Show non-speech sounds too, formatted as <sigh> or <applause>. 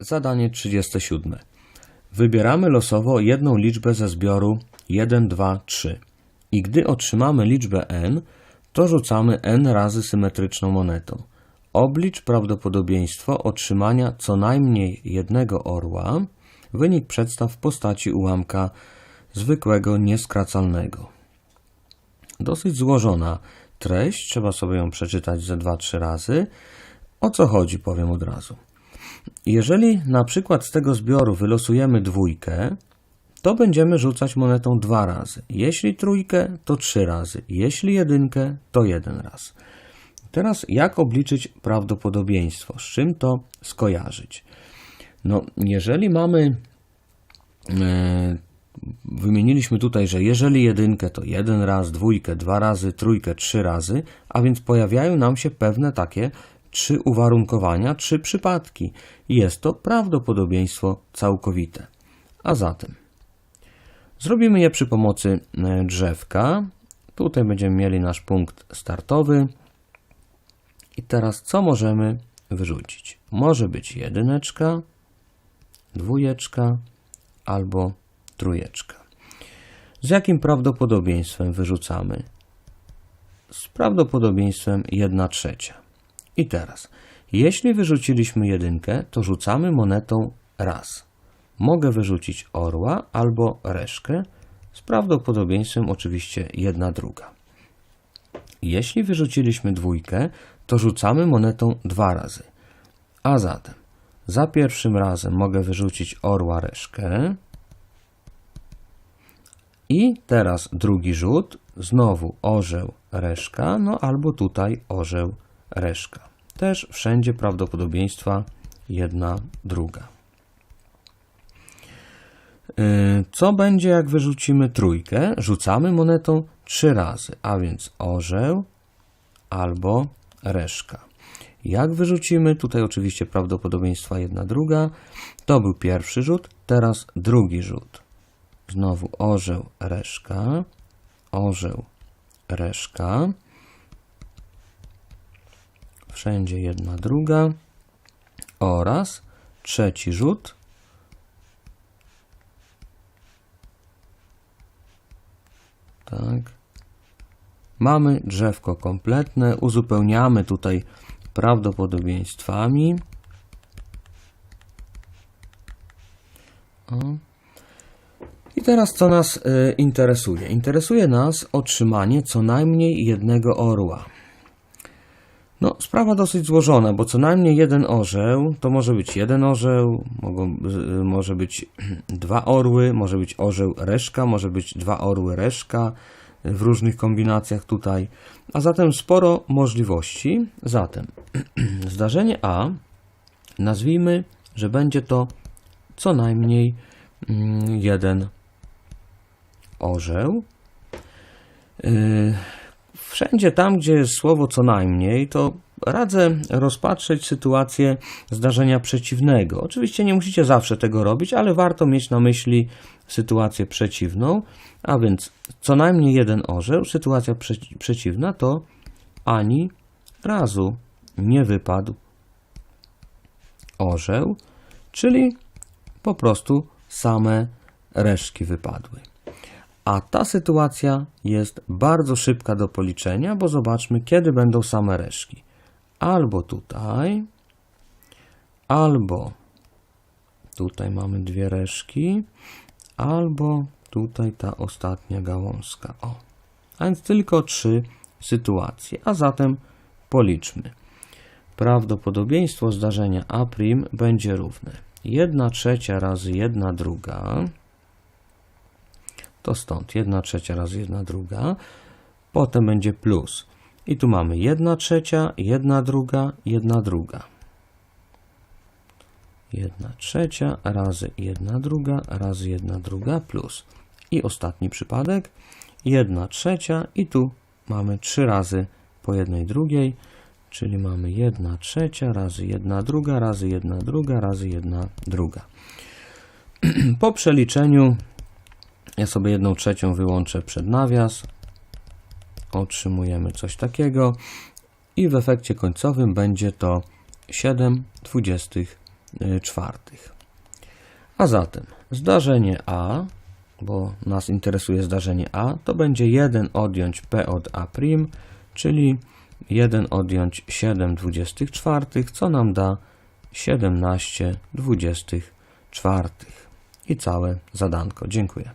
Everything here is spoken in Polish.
Zadanie 37. Wybieramy losowo jedną liczbę ze zbioru 1, 2, 3. I gdy otrzymamy liczbę n, to rzucamy n razy symetryczną monetą. Oblicz prawdopodobieństwo otrzymania co najmniej jednego orła. Wynik przedstaw w postaci ułamka zwykłego nieskracalnego. Dosyć złożona treść, trzeba sobie ją przeczytać ze 2-3 razy. O co chodzi, powiem od razu. Jeżeli na przykład z tego zbioru wylosujemy dwójkę, to będziemy rzucać monetą dwa razy. Jeśli trójkę, to trzy razy. Jeśli jedynkę, to jeden raz. Teraz jak obliczyć prawdopodobieństwo? Z czym to skojarzyć? No, jeżeli mamy e, wymieniliśmy tutaj, że jeżeli jedynkę to jeden raz, dwójkę dwa razy, trójkę trzy razy, a więc pojawiają nam się pewne takie trzy uwarunkowania, trzy przypadki. Jest to prawdopodobieństwo całkowite. A zatem zrobimy je przy pomocy e, drzewka. Tutaj będziemy mieli nasz punkt startowy. I teraz co możemy wyrzucić? Może być jedyneczka, dwójeczka albo trójeczka. Z jakim prawdopodobieństwem wyrzucamy? Z prawdopodobieństwem 1 trzecia. I teraz, jeśli wyrzuciliśmy jedynkę, to rzucamy monetą raz. Mogę wyrzucić orła albo reszkę, z prawdopodobieństwem oczywiście 1 druga. Jeśli wyrzuciliśmy dwójkę, to rzucamy monetą dwa razy. A zatem, za pierwszym razem mogę wyrzucić orła reszkę, i teraz drugi rzut, znowu orzeł, reszka, no albo tutaj orzeł, reszka. Też wszędzie prawdopodobieństwa jedna, druga. Yy, Co będzie, jak wyrzucimy trójkę? Rzucamy monetą trzy razy, a więc orzeł albo reszka. Jak wyrzucimy? Tutaj oczywiście prawdopodobieństwa jedna, druga. To był pierwszy rzut, teraz drugi rzut. Znowu orzeł, reszka, orzeł, reszka. Wszędzie jedna, druga. Oraz trzeci rzut. Tak. Mamy drzewko kompletne. Uzupełniamy tutaj prawdopodobieństwami. O. I teraz co nas y, interesuje? Interesuje nas otrzymanie co najmniej jednego orła. No, sprawa dosyć złożona, bo co najmniej jeden orzeł to może być jeden orzeł, mogą, y, może być <clears throat> dwa orły, może być orzeł reszka, może być dwa orły reszka w różnych kombinacjach tutaj. A zatem sporo możliwości. Zatem <clears throat> zdarzenie A nazwijmy, że będzie to co najmniej mm, jeden orzeł. Yy, Wszędzie tam, gdzie jest słowo co najmniej, to radzę rozpatrzeć sytuację zdarzenia przeciwnego. Oczywiście nie musicie zawsze tego robić, ale warto mieć na myśli sytuację przeciwną, a więc co najmniej jeden orzeł, sytuacja prze- przeciwna to ani razu nie wypadł orzeł, czyli po prostu same reszki wypadły. A ta sytuacja jest bardzo szybka do policzenia, bo zobaczmy, kiedy będą same reszki. Albo tutaj, albo tutaj mamy dwie reszki, albo tutaj ta ostatnia gałązka. O. A więc tylko trzy sytuacje. A zatem policzmy. Prawdopodobieństwo zdarzenia A' będzie równe 1 trzecia razy 1 druga to stąd 1 trzecia razy 1 druga, potem będzie plus. I tu mamy 1 trzecia, 1 druga, 1 druga. 1 trzecia razy 1 druga razy 1 druga plus. I ostatni przypadek 1 trzecia i tu mamy 3 razy po jednej drugiej, czyli mamy 1 trzecia razy 1 druga razy 1 druga razy 1 druga. <clears throat> Po przeliczeniu ja sobie jedną trzecią wyłączę przed nawias. Otrzymujemy coś takiego. I w efekcie końcowym będzie to 7 dwudziestych y, czwartych. A zatem zdarzenie A, bo nas interesuje zdarzenie A, to będzie 1 odjąć P od A', czyli 1 odjąć 7 24, co nam da 17 24. I całe zadanko. Dziękuję.